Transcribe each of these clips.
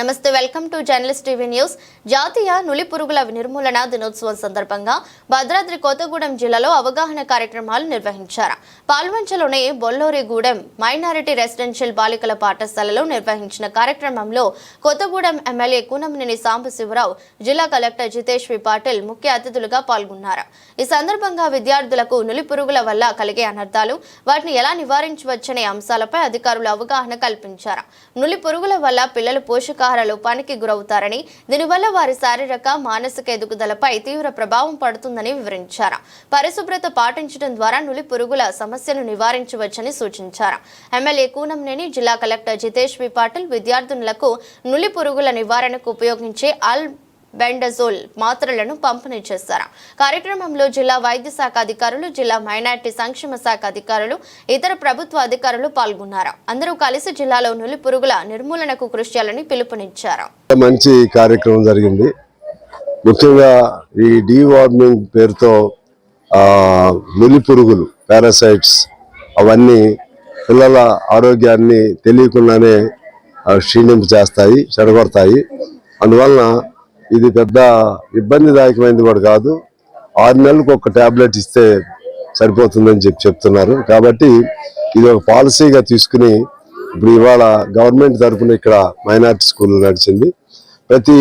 నమస్తే welcome to journalist TV news. జాతీయ నులి పురుగుల నిర్మూలన దినోత్సవం సందర్భంగా భద్రాద్రి కొత్తగూడెం జిల్లాలో అవగాహన కార్యక్రమాలు నిర్వహించారు. పాల్వంచలోని బొల్లూరిగూడెం మైనారిటీ రెసిడెన్షియల్ బాలికల పాఠశాలలో నిర్వహించిన కార్యక్రమంలో కొత్తగూడెం ఎమ్మెల్యే కూనంనేని సాంబశివరావు జిల్లా కలెక్టర్ జితేష్ వి పాటిల్ ముఖ్య అతిథులుగా పాల్గొన్నారు. ఈ సందర్భంగా విద్యార్థులకు నులి పురుగుల వల్ల కలిగే అనర్థాలు వాటిని ఎలా నివారించవచ్చనే అంశాలపై అధికారులు అవగాహన కల్పించారు. నులి పురుగుల వల్ల పిల్లలు పోషకాహార లోపానికి గురవుతారని దీనివల్ల వారి శారీరక మానసిక ఎదుగుదలపై తీవ్ర ప్రభావం పడుతుందని వివరించారు. పరిశుభ్రత పాటించడం ద్వారా నులి పురుగుల సమస్యను నివారించవచ్చని సూచించారు. ఎమ్మెల్యే కూనంనేని జిల్లా కలెక్టర్ జితేష్ వి పాటిల్ విద్యార్థినులకు నులి పురుగుల నివారణకు ఉపయోగించే అల్ బెండజోల్ మాత్రలను పంపిణీ చేశారు. కార్యక్రమంలో జిల్లా వైద్య శాఖ అధికారులు జిల్లా మైనార్టీ సంక్షేమ శాఖ అధికారులు ఇతర ప్రభుత్వ అధికారులు పాల్గొన్నారు. అందరూ కలిసి జిల్లాలో నులి పురుగుల నిర్మూలనకు కృషి చేయాలని పిలుపునిచ్చారు. మంచి కార్యక్రమం జరిగింది. ముఖ్యంగా ఈ డీ వార్మింగ్ పేరుతో నులి పురుగులు పారాసైట్స్ అవన్నీ పిల్లల ఆరోగ్యాన్ని తెలియకుండానే క్షీణింపు చేస్తాయి చెడగొడతాయి. అందువలన ఇది పెద్ద ఇబ్బందిదాయకమైనది కూడా కాదు. ఆరు నెలలకు ఒక టాబ్లెట్ ఇస్తే సరిపోతుందని చెప్పి చెప్తున్నారు. కాబట్టి ఇది ఒక పాలసీగా తీసుకుని ఇప్పుడు ఇవాళ గవర్నమెంట్ తరఫున ఇక్కడ మైనార్టీ స్కూల్ నడిచింది. ప్రతి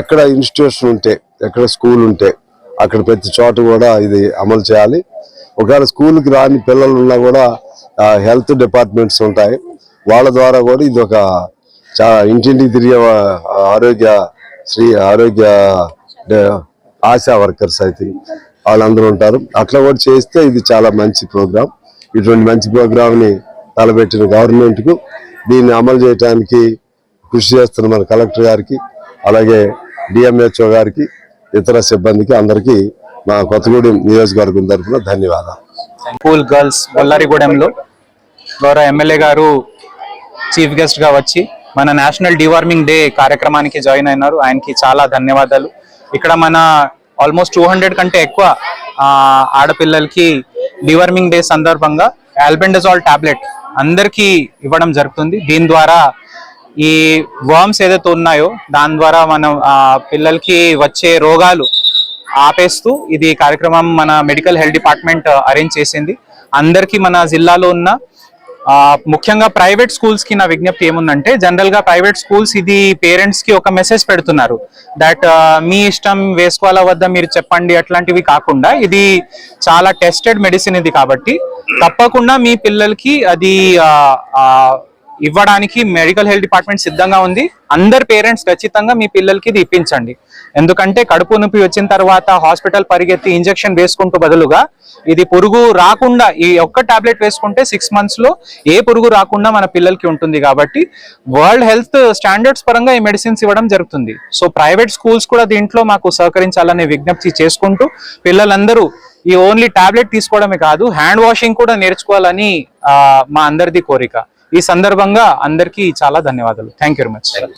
ఎక్కడ ఇన్స్టిట్యూషన్ ఉంటే ఎక్కడ స్కూల్ ఉంటే అక్కడ ప్రతి చోట కూడా ఇది అమలు చేయాలి. ఒకవేళ స్కూల్కి రాని పిల్లలు ఉన్నా కూడా హెల్త్ డిపార్ట్మెంట్స్ ఉంటాయి. వాళ్ళ ద్వారా కూడా ఇది ఒక చాలా ఇంటింటికి తిరిగే ఆరోగ్య శ్రీ ఆరోగ్య ఆశా వర్కర్స్ అయితే వాళ్ళందరూ ఉంటారు. అట్లా కూడా చేస్తే ఇది చాలా మంచి ప్రోగ్రాం. ఇటువంటి మంచి ప్రోగ్రాంని తలబెట్టిన తలపెట్టిన దీన్ని అమలు చేయడానికి కృషి చేస్తున్న మన కలెక్టర్ గారికి అలాగే డిఎంహెచ్ఓ గారికి ఇతర సిబ్బందికి అందరికీ మా కొత్తగూడెం నియోజకవర్గం తరఫున ధన్యవాదాలు. స్కూల్ గర్ల్స్ బొల్లారిగూడెంలో గౌరవ ఎమ్మెల్యే గారు చీఫ్ గెస్ట్గా వచ్చి మన నేషనల్ డివార్మింగ్ డే కార్యక్రమానికి జాయిన్ అయినారు. ఆయనకి చాలా ధన్యవాదాలు. ఇక్కడ మన ఆల్మోస్ట్ టూ హండ్రెడ్ కంటే ఎక్కువ ఆడపిల్లలకి డివార్మింగ్ డే సందర్భంగా ఆల్బెండజాల్ టాబ్లెట్ అందరికీ ఇవ్వడం జరుగుతుంది. దీని ద్వారా ఈ వర్మ్స్ ఏదైతే ఉన్నాయో దాని ద్వారా మనం పిల్లలకి వచ్చే రోగాలు ఆపేస్తూ ఇది కార్యక్రమం మన మెడికల్ హెల్త్ డిపార్ట్మెంట్ అరేంజ్ చేసింది. అందరికీ మన జిల్లాలో ఉన్న ముఖ్యంగా ప్రైవేట్ స్కూల్స్కి నా విజ్ఞప్తి ఏముందంటే జనరల్గా ప్రైవేట్ స్కూల్స్ ఇది పేరెంట్స్కి ఒక మెసేజ్ పెడుతున్నారు. దట్ మీ ఇష్టం వేసుకోవాలా వద్ద మీరు చెప్పండి అట్లాంటివి కాకుండా ఇది చాలా టెస్టెడ్ మెడిసిన్ ఇది కాబట్టి తప్పకుండా మీ పిల్లలకి అది ఇవ్వడానికి మెడికల్ హెల్త్ డిపార్ట్మెంట్ సిద్ధంగా ఉంది. అందరు పేరెంట్స్ ఖచ్చితంగా మీ పిల్లలకి ఇది ఇప్పించండి. ఎందుకంటే కడుపు నొప్పి వచ్చిన తర్వాత హాస్పిటల్ పరిగెత్తి ఇంజెక్షన్ వేసుకుంటూ బదులుగా ఇది పురుగు రాకుండా ఈ ఒక్క టాబ్లెట్ వేసుకుంటే సిక్స్ మంత్స్లో ఏ పురుగు రాకుండా మన పిల్లలకి ఉంటుంది కాబట్టి వరల్డ్ హెల్త్ స్టాండర్డ్స్ పరంగా ఈ మెడిసిన్స్ ఇవ్వడం జరుగుతుంది. సో ప్రైవేట్ స్కూల్స్ కూడా దీంట్లో మాకు సహకరించాలనే విజ్ఞప్తి చేసుకుంటూ పిల్లలందరూ ఈ ఓన్లీ టాబ్లెట్ తీసుకోవడమే కాదు హ్యాండ్ వాషింగ్ కూడా నేర్చుకోవాలని మా అందరిది కోరిక. ఈ సందర్భంగా అందరికీ చాలా ధన్యవాదాలు. Thank you very much